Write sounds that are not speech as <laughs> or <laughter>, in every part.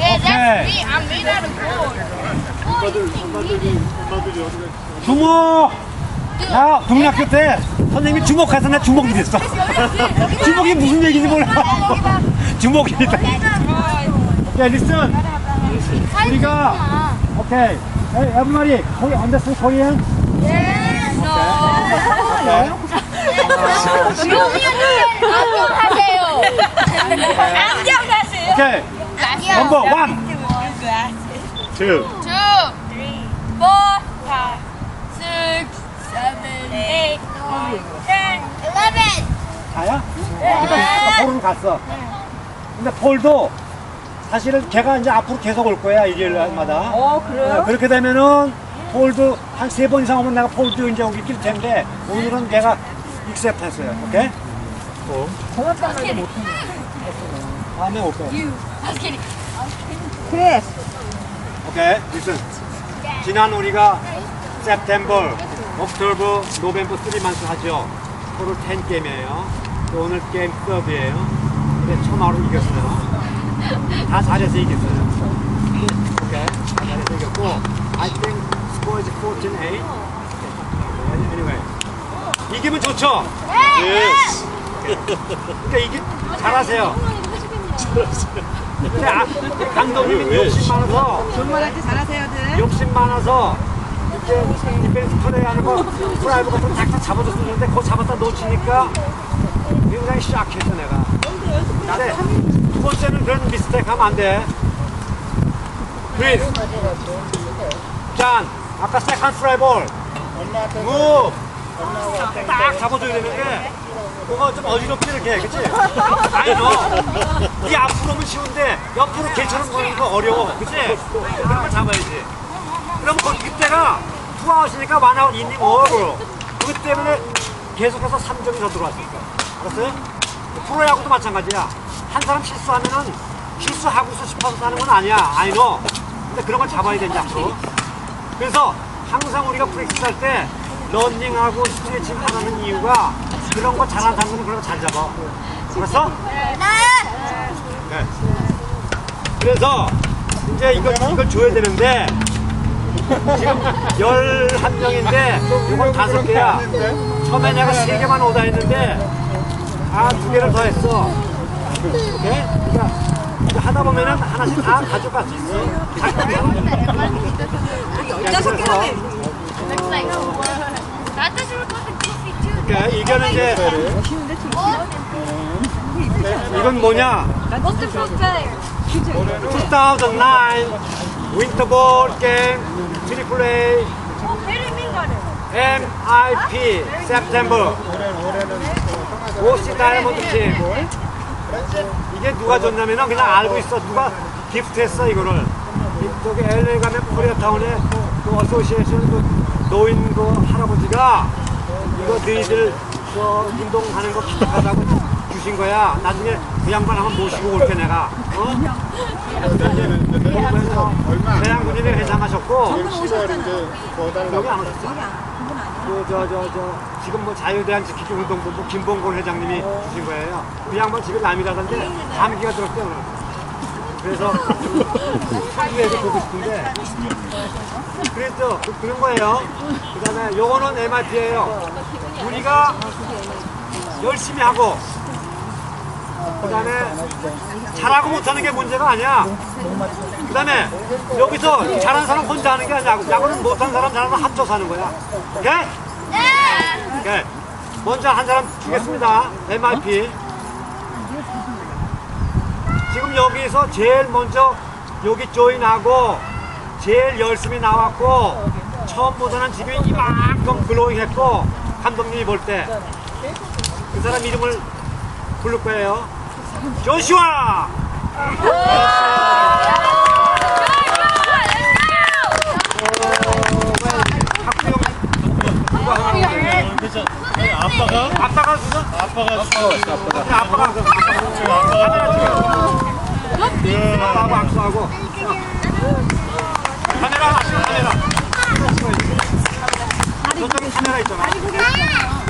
오케이. I'm made out of gold. 주목! 야, 동학교 때 선생님이 주목해서 내 주목이 됐어. 주목이 무슨 얘기인지 몰라. 주목이다. 오케이, listen. 우리가, 오케이. Hey, everybody, Korean, understand Korean? 안녕하세요. 안녕하세요. 오케이. 넘버 원. two, Two, four, five, six, seven, eight, nine, ten, eleven. 다야? 그러니까 폴은 갔어. 근데 폴도 사실은 걔가 이제 앞으로 계속 올 거야, 일요일마다. 어, 그래요? 그렇게 되면은 폴도 한 세 번 이상 오면 내가 폴도 이제 오기 낄 텐데 오늘은 내가 익셉트 했어요. 오케이? 고맙단 말도 못해. 다음에 올 거야. 그래. 오케이, listen. 지난 우리가 September, October, November 3만스 하죠. 토tal 10 게임이에요. 또 오늘 게임 3이에요. 근데 처음으로 이겼어요. 다 잘해서 이겼어요. 오케이, 다 잘해서 이겼고, I think score is 14-8. Anyway. 이기면 좋죠? yes, 그러니까 이기 잘하세요. 근데 아, 감독님이 욕심 많아서 존말할 때 잘하세요들. 욕심 많아서 이제 디펜스 플레이 하는 거 프라이브 같은 잡아줬으면 좋는데 그거 잡았다 놓치니까 굉장히 샥했어 내가. 근데 두 번째는 그런 미스테이크 하면 안돼. 크리스 짠. 아까 세컨 프라이볼. 무딱 잡아줘야 되는데 그거 좀 어지럽게 이렇게 그치? <laughs> 아니 너 이 앞으로 오면 쉬운데 옆으로 개처럼 거는 거 어려워. 그치? 그런 거 잡아야지. 그럼 그, 그때가 투아웃이니까 완아웃 인닝 오버 그것 때문에 계속해서 3점이 더 들어왔을까. 알았어요? 프로야구도 마찬가지야. 한 사람 실수하면은 실수하고서 싶어서 하는 건 아니야. 아니 너 근데 그런 걸 잡아야 되지 앞으로. 그래서 항상 우리가 프랙티스 할 때 런닝하고 스트레칭 하는 이유가 그런 거 잘하는 사람들은 그런 거 잘 잡아. 알았어? 네. 그래서 이제 이거, 이걸 줘야 되는데 지금 11명인데 이건 다섯 개야 처음에 내가 세 개만 오다 했는데 아 두 개를 더 했어 오케이? 그러니까 하다 보면은 하나씩 다 가져갈 수 있어 열다섯 개 하네. That doesn't look like a goofy too. 그러니까 이거는 이제 좀. 이건 뭐냐 What's the first player? 2009 윈터볼 게임 트리플 A Oh, very mean got it. MIP September. 오시 다이아몬드 팀. 이게 누가 줬냐면은 그냥 알고 있어. 누가 기프트했어 이거를. 이쪽에 LA 가면 코리아타운에 그 어소시에이션 그 노인 그 할아버지가 이거 너희들 저 운동하는 거 기특하다고 주신 거야 나중에 그 양반 한번 모시고 올게 내가 어? 그래서 대양군님이 회장하셨고 여기 안 오셨어? 그저 저저 지금 뭐 자유대한 지키기 운동본부 김봉곤 회장님이 주신 거예요. 그 양반 집에 남이라던데 감기가 들었대 오늘. 그래서 한국에서 보고 싶은데 그래서 그, 그런 거예요. 그다음에 요거는 MRP예요. 우리가 열심히 하고 그 다음에 잘하고 못하는 게 문제가 아니야. 그 다음에 여기서 잘하는 사람 혼자 하는 게 아니야. 야구는 못하는 사람 잘하면 합쳐서 하는 거야. 오케이? 오케이. 먼저 한 사람 주겠습니다. MIP. 지금 여기서 제일 먼저 여기 조인하고 제일 열심히 나왔고 처음보다는 지금 이만큼 글로잉 했고 감독님이 볼 때 그 사람 이름을 부를 거예요. 조슈아! 아빠가 아빠가 주죠? 아빠가 아빠가 아빠가 아빠가 그 카메라 찍어. 아빠하고 악수하고. 카메라 하시고 카메라. 저쪽에 카메라 있잖아.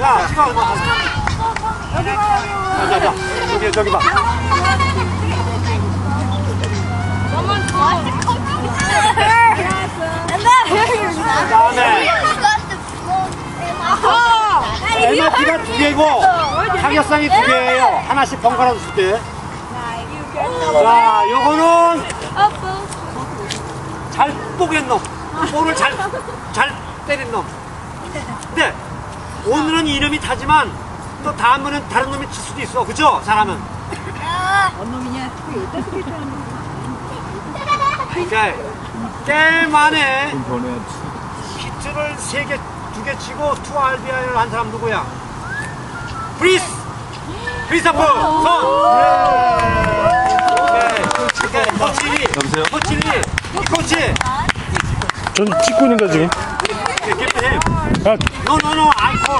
야, 찍어. 자자자 저기 저기 봐 다음에 MRP가 두 개고 타격상이 두 개예요 하나씩 번갈아 줬을 때자 요거는 잘 뽀갠 놈 볼을 잘, 잘 때린 놈 근데 오늘은 이름이 타지만 또 다음번엔 다른 놈이 칠 수도 있어. 그죠? 잘하면. 뭔 놈이냐? 그 오케이. 게임 안에 히트를 세 개, 두 개 치고 투 RBI를 한 사람 누구야? 브리스! 브리스타프! 선! 오케이. 오케이. 코치! 여보세요? 코치! 이 코치! 전 찍고 있는 거 지금. To him. 아, No, no, no, I call.